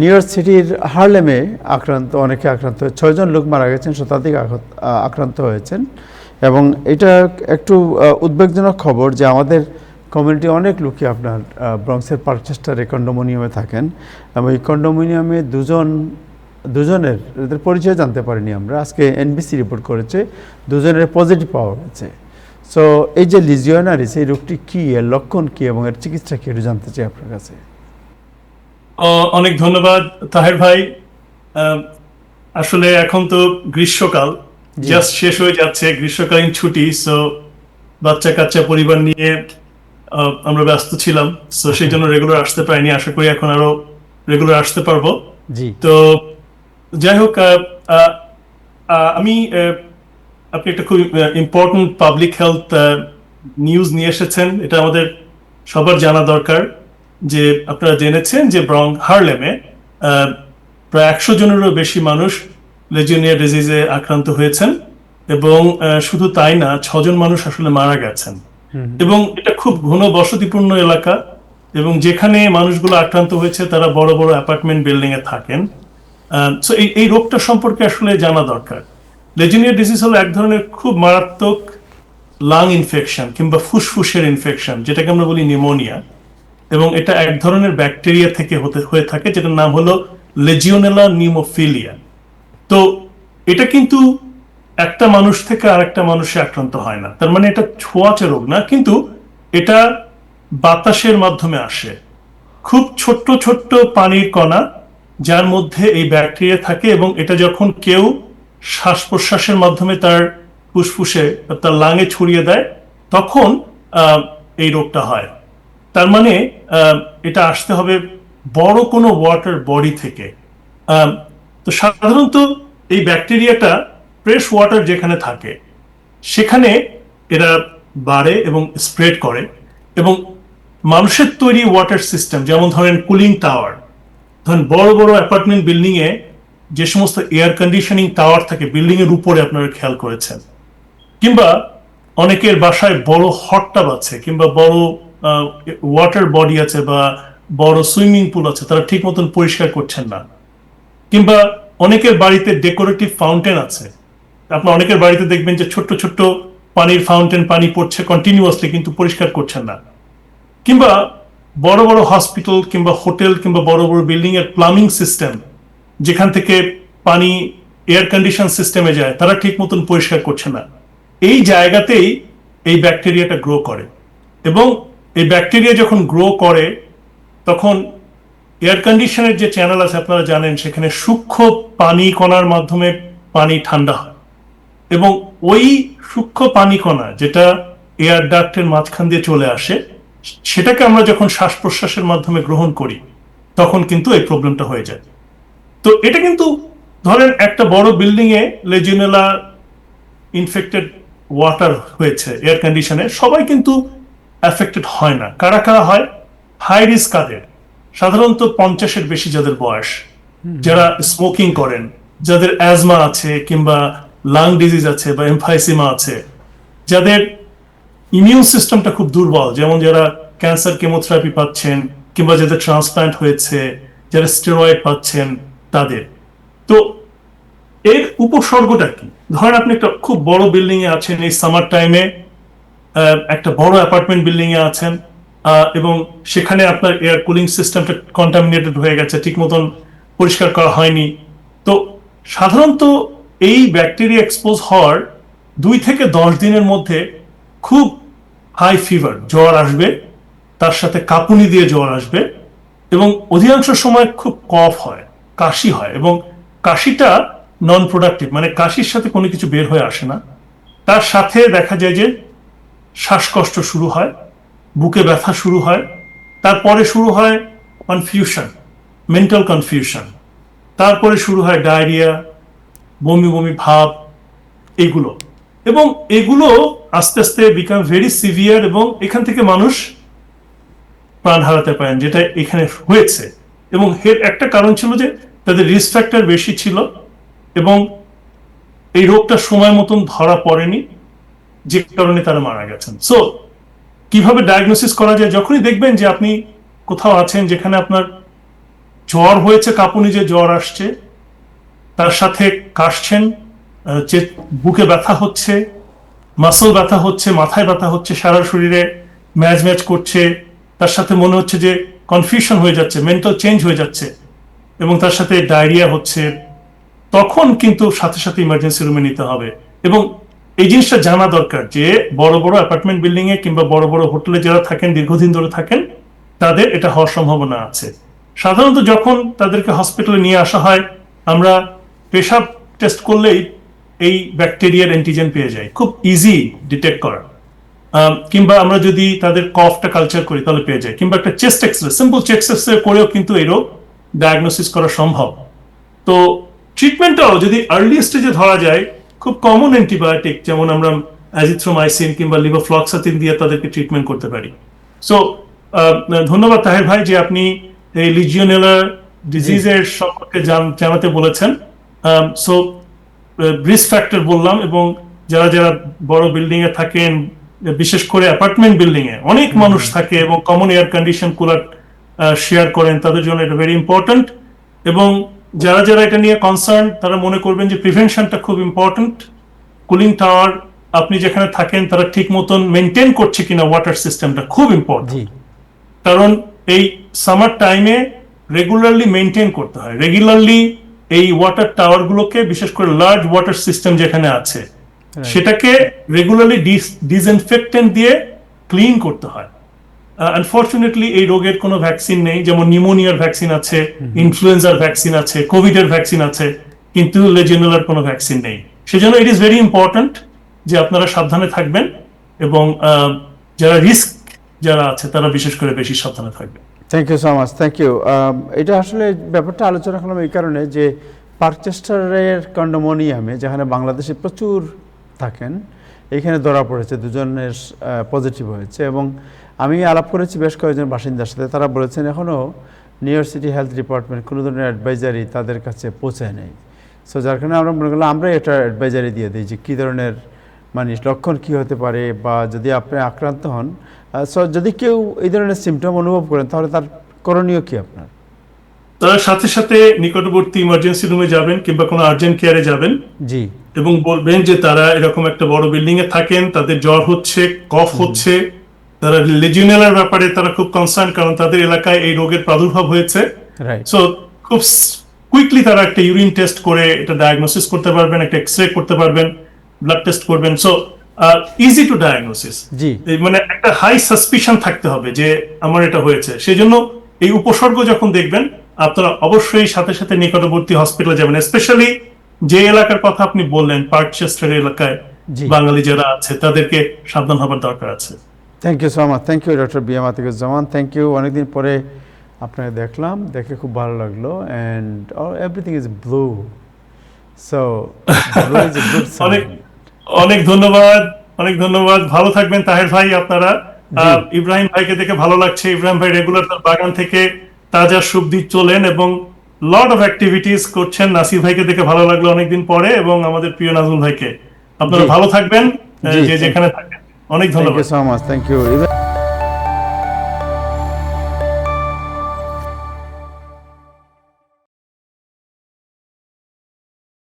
New York সিটির হার্লেমে আক্রান্ত অনেকে আক্রান্ত হয়ে ছয়জন লোক মারা গেছেন শতাধিক আক্রান্ত হয়েছেন। এবং এটা একটু উদ্বেগজনক খবর যে আমাদের কমিউনিটি অনেক লোকই আপনার আহ, ব্রঙ্কসের পার্কচেস্টার কন্ডোমোনিয়ামে থাকেন। এবং এই কন্ডোমোনিয়ামে দুজন দুজনের এদের পরিচয় জানতে পারিনি আমরা। আজকে এনবিসি রিপোর্ট করেছে দুজনের পজিটিভ পাওয়া গেছে। সো এই যে লিজিওনারিস এই রোগটি কী এর লক্ষণ কী এবং এর চিকিৎসা কী একটু জানতে চাই আপনার কাছে। অনেক ধন্যবাদ তাহের ভাই। আসলে এখন তো গ্রীষ্মকাল জাস্ট শেষ হয়ে যাচ্ছে গ্রীষ্মকালীন ছুটি সো বাচ্চা কাচ্চা পরিবার নিয়ে আমরা ব্যস্ত ছিলাম সো সেই জন্য রেগুলার আসতে পারিনি আশা করি এখন আরও রেগুলার আসতে পারব। জি। তো যাই হোক আমি আপনি একটা খুব ইম্পর্টেন্ট পাবলিক হেলথ নিউজ নিয়ে এসেছেন এটা আমাদের সবার জানা দরকার। যে আপনারা জেনেছেন যে ব্রং হারলেমে প্রায় একশো জনেরও বেশি মানুষ লেজিওনিয়া ডিজিজে আক্রান্ত হয়েছেন এবং শুধু তাই না ছজন মানুষ আসলে মারা গেছেন। এবং এটা খুব ঘন বসতিপূর্ণ এলাকা এবং যেখানে মানুষগুলো আক্রান্ত হয়েছে তারা বড় বড় অ্যাপার্টমেন্ট বিল্ডিং এ থাকেন। সো এই এই রোগটা সম্পর্কে আসলে জানা দরকার। লেজিনিয়া ডিজিজ হলো এক ধরনের খুব মারাত্মক লাং ইনফেকশন কিংবা ফুসফুসের ইনফেকশন যেটাকে আমরা বলি নিউমোনিয়া এবং এটা এক ধরনের ব্যাকটেরিয়া থেকে হতে, হয়ে থাকে, যেটার নাম হলো লেজিওনেলা নিউমোফিলিয়া তো এটা কিন্তু একটা মানুষ থেকে আরেকটা মানুষে আক্রান্ত হয় না। তার মানে এটা ছোঁয়াচে রোগ না, কিন্তু এটা বাতাসের মাধ্যমে আসে। খুব ছোট্ট ছোট্ট পানির কণা, যার মধ্যে এই ব্যাকটেরিয়া থাকে এবং এটা যখন কেউ শ্বাস প্রশ্বাসের মাধ্যমে তার ফুসফুসে তার লাঙে ছড়িয়ে দেয়, তখন এই রোগটা হয়। তার মানে এটা আসতে হবে বড় কোনো ওয়াটার বডি থেকে। তো সাধারণত এই ব্যাকটেরিয়াটা ফ্রেশ ওয়াটার যেখানে থাকে, সেখানে এরা বাড়ে এবং স্প্রেড করে এবং মানুষের তৈরি ওয়াটার সিস্টেম যেমন ধরেন কুলিং টাওয়ার ধরেন বড় বড় অ্যাপার্টমেন্ট বিল্ডিং এ যে সমস্ত এয়ার কন্ডিশনিং টাওয়ার থাকে বিল্ডিং এর উপরে আপনারা খেয়াল করেছেন। কিংবা অনেকের বাসায় বড় হট টাব আছে, কিংবা বড় ওয়াটার বডি আছে বা বড় সুইমিং পুল আছে, তারা ঠিক মতন পরিষ্কার করছেন না। কিংবা অনেকের বাড়িতে ডেকোরেটিভ ফাউন্টেন আছে। আপনার অনেকের বাড়িতে দেখবেন যে ছোট্ট ছোট্ট পানির ফাউন্টেন পানি পড়ছে কন্টিনিউয়াসলি কিন্তু পরিষ্কার করছেন না। কিংবা বড় বড় হসপিটাল কিংবা হোটেল কিংবা বড় বড় বিল্ডিং এর প্লামিং সিস্টেম যেখান থেকে পানি এয়ার কন্ডিশন সিস্টেমে যায়, তারা ঠিক মতন পরিষ্কার করছে না। এই জায়গাতেই এই ব্যাকটেরিয়াটা গ্রো করে। এবং এই ব্যাকটেরিয়া যখন গ্রো করে, তখন এয়ার কন্ডিশনের যে চ্যানেল আছে, আপনারা জানেন, সেখানে সূক্ষ্ম পানি কণার মাধ্যমে পানি ঠান্ডা হয়। এবং ওই সূক্ষ্ম পানি কণা যেটা এয়ার ডাক্টের মাঝখান দিয়ে চলে আসে, সেটাকে আমরা যখন শ্বাস প্রশ্বাসের মাধ্যমে গ্রহণ করি, তখন কিন্তু এই প্রবলেমটা হয়ে যায়। তো এটা কিন্তু ধরেন একটা বড় বিল্ডিং এ লেজিনেলা ইনফেক্টেড ওয়াটার হয়েছে এয়ার কন্ডিশনে সবাই কিন্তু অ্যাফেক্টেড হয় না। কারা কারা হয়? হাই রিস্ক কাদের? সাধারণত পঞ্চাশের বেশি যাদের বয়স যারা স্মোকিং করেন যাদের অ্যাজমা আছে কিংবা লাং ডিজিজ আছে বা এমফাইসিমা আছে যাদের ইমিউন সিস্টেমটা খুব দুর্বল যেমন যারা ক্যান্সার কেমোথেরাপি পাচ্ছেন কিংবা যাদের ট্রান্সপ্লান্ট হয়েছে যারা স্টেরয়েড পাচ্ছেন তাদের। তো এর উপসর্গটা কি? ধরেন আপনি একটা খুব বড় বিল্ডিং এ আছেন এই সামার টাইমে একটা বড় অ্যাপার্টমেন্ট বিল্ডিং এ আছেন এবং সেখানে আপনার এয়ার কুলিং সিস্টেমটা কন্টামিনেটেড হয়ে গেছে ঠিক মতন পরিষ্কার করা হয়নি। তো সাধারণত এই ব্যাকটেরিয়া এক্সপোজ হওয়ার দুই থেকে দশ দিনের মধ্যে খুব হাই ফিভার জ্বর আসবে, তার সাথে কাঁপুনি দিয়ে জ্বর আসবে, এবং অধিকাংশ সময় খুব কফ হয়, কাশি হয়, এবং কাশিটা নন প্রোডাক্টিভ মানে কাশির সাথে কোনো কিছু বের হয়ে আসে না। তার সাথে দেখা যায় যে শ্বাসকষ্ট শুরু হয়, বুকে ব্যথা শুরু হয়, তারপরে শুরু হয় কনফিউশন মেন্টাল কনফিউশন তারপরে শুরু হয় ডায়রিয়া বমি বমি ভাব, এগুলো। এবং এগুলো আস্তে আস্তে বিকাম ভেরি সিভিয়ার এবং এখান থেকে মানুষ প্রাণ হারাতে পারেন, যেটা এখানে হয়েছে। এবং এর একটা কারণ ছিল যে তাদের রিস্ক ফ্যাক্টর বেশি ছিল এবং এই রোগটা সময় মতন ধরা পড়েনি। যে কারণে তারা মারা গেছেন। সো কীভাবে ডায়াগনোসিস করা যায়? যখনই দেখবেন যে আপনি কোথাও আছেন যেখানে আপনার জ্বর হয়েছে, কাঁপুনি যে জ্বর আসছে, তার সাথে কাশছেন যে বুকে ব্যথা হচ্ছে মাসল ব্যথা হচ্ছে, মাথায় ব্যথা হচ্ছে, সারা শরীরে ম্যাচ ম্যাচ করছে, তার সাথে মনে হচ্ছে যে কনফিউশন হয়ে যাচ্ছে মেন্টাল চেঞ্জ হয়ে যাচ্ছে, এবং তার সাথে ডায়রিয়া হচ্ছে, তখন কিন্তু সাথে সাথে ইমার্জেন্সি রুমে নিতে হবে। এবং এই জিনিসটা জানা দরকার যে বড় বড় অ্যাপার্টমেন্ট বিল্ডিং এ কিংবা বড় বড় হোটেলে যারা থাকেন, দীর্ঘদিন ধরে থাকেন, তাদের এটা হওয়ার সম্ভাবনা আছে। সাধারণত যখন তাদেরকে হসপিটালে নিয়ে আসা হয়, আমরা পেশাব টেস্ট করলেই এই ব্যাকটেরিয়ার অ্যান্টিজেন পেয়ে যাই। খুব ইজি ডিটেক্ট করা। কিংবা আমরা যদি তাদের কফটা কালচার করি, তাহলে পেয়ে যাই। কিংবা একটা chest x ray simple chest x ray করেও কিন্তু এই রোগ ডায়াগনোসিস করা সম্ভব। তো ট্রিটমেন্টটাও যদি আর্লি স্টেজে ধরা যায় খুব কমন অ্যান্টিবায়োটিক যেমন আমরা অ্যাজিথ্রোমাইসিন কিংবা লিভোফ্লক্সাতিন দিয়ে তাদেরকে ট্রিটমেন্ট করতে পারি। সো ধন্যবাদ তাহের ভাই যে আপনি এই লিজিওনেলা ডিজিজের সম্পর্কে জান- জানাতে বলেছেন। সো রিস্ক ফ্যাক্টর বললাম এবং যারা যারা বড় বিল্ডিং এ থাকেন বিশেষ করে অ্যাপার্টমেন্ট বিল্ডিং এ অনেক মানুষ থাকে এবং common air condition cooler share করেন তাদের জন্য এটা ভেরি ইম্পর্ট্যান্ট এবং যারা যারা এটা নিয়ে কনসার্ন তারা মনে করবেন যে প্রিভেনশনটা খুব ইম্পর্ট্যান্ট কুলিং টাওয়ার আপনি যেখানে থাকেন তারা ঠিক মতন মেনটেন করছে কিনা ওয়াটার সিস্টেমটা খুব ইম্পর্টেন্ট কারণ এই সামার টাইমে রেগুলারলি মেনটেন করতে হয়। রেগুলারলি এই ওয়াটার টাওয়ার গুলোকে বিশেষ করে লার্জ ওয়াটার সিস্টেম যেখানে আছে সেটাকে রেগুলারলি ডিসইনফেক্টেন্ট দিয়ে ক্লিন করতে হয়। আনফর্চুনেটলি এই রোগের কোনো ভ্যাকসিন নেই। যেমন নিউমোনিয়ার ভ্যাকসিন আছে ইনফ্লুয়েঞ্জার ভ্যাকসিন আছে কোভিড এর ভ্যাকসিন আছে কিন্তু লেজেনুলার কোনো ভ্যাকসিন নেই। সেজন্য ইট ইজ ভেরি ইম্পর্ট্যান্ট যে আপনারা সাবধানে থাকবেন এবং যারা রিস্ক যারা আছে তারা বিশেষ করে বেশি সাবধানে থাকবেন। Thank you so much thank you এটা আসলে ব্যাপারটা আলোচনা করলাম এই কারণে যে পার্কচেস্টারের কন্ডোমোনিয়ামে যেখানে বাংলাদেশে প্রচুর থাকেন এখানে ধরা পড়েছে দুজনের পজিটিভ হয়েছে এবং আমি আলাপ করেছি বেশ কয়েকজন বাসিন্দার সাথে। তারা বলেছেন এখনও New York city health department কোনো ধরনের অ্যাডভাইজারি তাদের কাছে পৌঁছায় নেই। সো যার কারণে আমরা মনে করলাম আমরা এটা অ্যাডভাইজারি দিয়ে দিই যে কী ধরনের মানে লক্ষণ কী হতে পারে বা যদি আপনি আক্রান্ত হন সো যদি কেউ এই ধরনের সিমটম অনুভব করেন তাহলে তার করণীয় কি আপনার? তারা সাথে সাথে নিকটবর্তী ইমার্জেন্সি রুমে যাবেন কিংবা কোনো আর্জেন্ট কেয়ারে যাবেন। জি। এবং বলবেন যে তারা এরকম একটা বড় বিল্ডিং এ থাকেন তাদের জ্বর হচ্ছে কফ হচ্ছে। তারা লেজিওনেলার ব্যাপারে তারা খুব কনসার্ন কারণ তাদের এলাকায় এই রোগের প্রাদুর্ভাব হয়েছে। সো খুব কুইকলি তারা একটা ইউরিন টেস্ট করে এটা ডায়াগনোসিস করতে পারবেন একটা এক্স রে করতে পারবেন ব্লাড টেস্ট করবেন। সো ইজি টু ডায়াগনোসিস মানে একটা হাই সাসপিশন থাকতে হবে যে আমার এটা হয়েছে। সেই জন্য এই উপসর্গ যখন দেখবেন আপনারা অবশ্যই সাথে সাথে নিকটবর্তী হসপিটালে যাবেন। স্পেশালি যে এলাকার কথা আপনি বললেন পার্কচেস্টার এলাকায় বাঙালি যারা আছে তাদেরকে সাবধান হবার দরকার আছে। Thank you so much thank you doctor B M Atiquzzaman thank you অনেকদিন পরে আপনাকে দেখলাম। দেখে খুব ভালো লাগল and everything is blue so অনেক অনেক ধন্যবাদ। অনেক ধন্যবাদ। ভালো থাকবেন তাহের ভাই আপনারা। ইব্রাহিম ভাইকে দেখে ভালো লাগছে। ইব্রাহিম ভাই রেগুলার তার বাগান থেকে তাজা সবজি চলেন এবং লট অফ অ্যাক্টিভিটিস করছেন। নাসির ভাইকে দেখে ভালো লাগল অনেকদিন পরে এবং আমাদের প্রিয় নাজমুল ভাইকে। আপনারা ভালো থাকবেন। যে যেখানে থাকেন। অনেক ধন্যবাদ। So much thank you